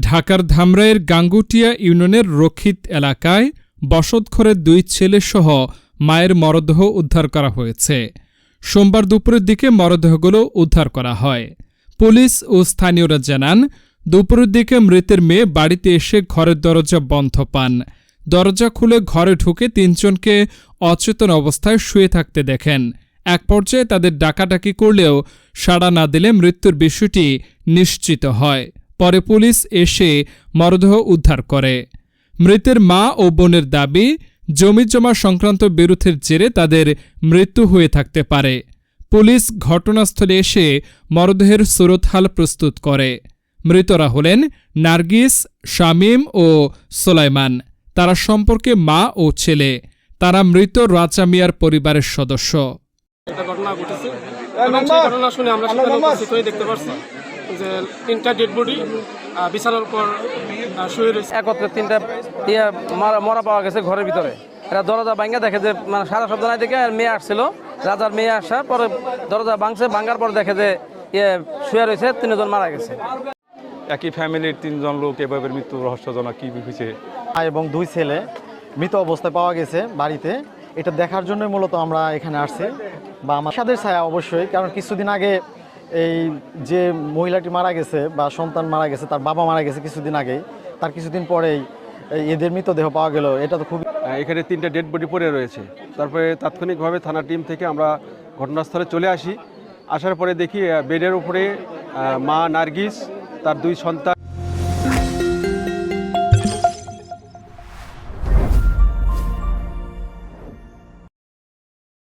ঢাকার ধামরাইয়ের গাঙ্গুটিয়া ইউনিয়নের রক্ষিত এলাকায় বসতঘরের দুই ছেলেসহ মায়ের মরদেহ উদ্ধার করা হয়েছে। সোমবার দুপুরের দিকে মরদেহগুলো উদ্ধার করা হয়। পুলিশ ও স্থানীয়রা জানান, দুপুরের দিকে মৃতের মেয়ে বাড়িতে এসে ঘরের দরজা বন্ধ পান। দরজা খুলে ঘরে ঢুকে তিনজনকে অচেতন অবস্থায় শুয়ে থাকতে দেখেন। এক পর্যায়ে তাদের ডাকাডাকি করলেও সাড়া না দিলে মৃত্যুর বিষয়টি নিশ্চিত হয়। পরে পুলিশ এসে মরদেহ উদ্ধার করে। মৃতের মা ও বোনের দাবি জমিজমা সংক্রান্ত বিরোধের জেরে তাদের মৃত্যু হয়ে থাকতে পারে। পুলিশ ঘটনাস্থলে এসে মরদেহের সুরতহাল প্রস্তুত করে। মৃতরা হলেন নার্গিস, শামীম ও সোলাইমান। তারা সম্পর্কে মা ও ছেলে। তারা মৃত রাজা মিয়ার পরিবারের সদস্য। যে তিনটা ডেড বডি বিছানার উপর শুয়ে রয়েছে। একত্রে তিনটা ইয়ে মারা মরা পাওয়া গেছে ঘরের ভিতরে। এরা দরজা ভাঙ্গা দেখে যে মানে সারা শব্দ নাই দেখে আর মেয়ে আসছিল। রাজার মেয়ে আসা পরে দরজা ভাঙছে ভাঙ্গার পর দেখে যে ইয়ে শুয়ে রয়েছে তিনজন মারা গেছে। একই ফ্যামিলির তিনজন লোক এভাবে মৃত্যু রহস্যজনক কি হয়েছে? এবং দুই ছেলে মৃত অবস্থায় পাওয়া গেছে বাড়িতে। এটা দেখার জন্যই মূলত আমরা এখানে আসছি। বা আমার সাদের ছায়া অবশ্যই কারণ কিছুদিন আগে এই যে মহিলাটি মারা গেছে বা সন্তান মারা গেছে, তার বাবা মারা গেছে কিছুদিন আগে তার কিছুদিন পরেই এদের মৃতদেহ পাওয়া গেল। এটা তো খুবই এখানে তিনটা ডেড বডি পড়ে রয়েছে। তারপরে তাৎক্ষণিকভাবে থানা টিম থেকে আমরা ঘটনাস্থলে চলে আসি। আসার পরে দেখি বেডের উপরে মা নার্গিস, তার দুই সন্তান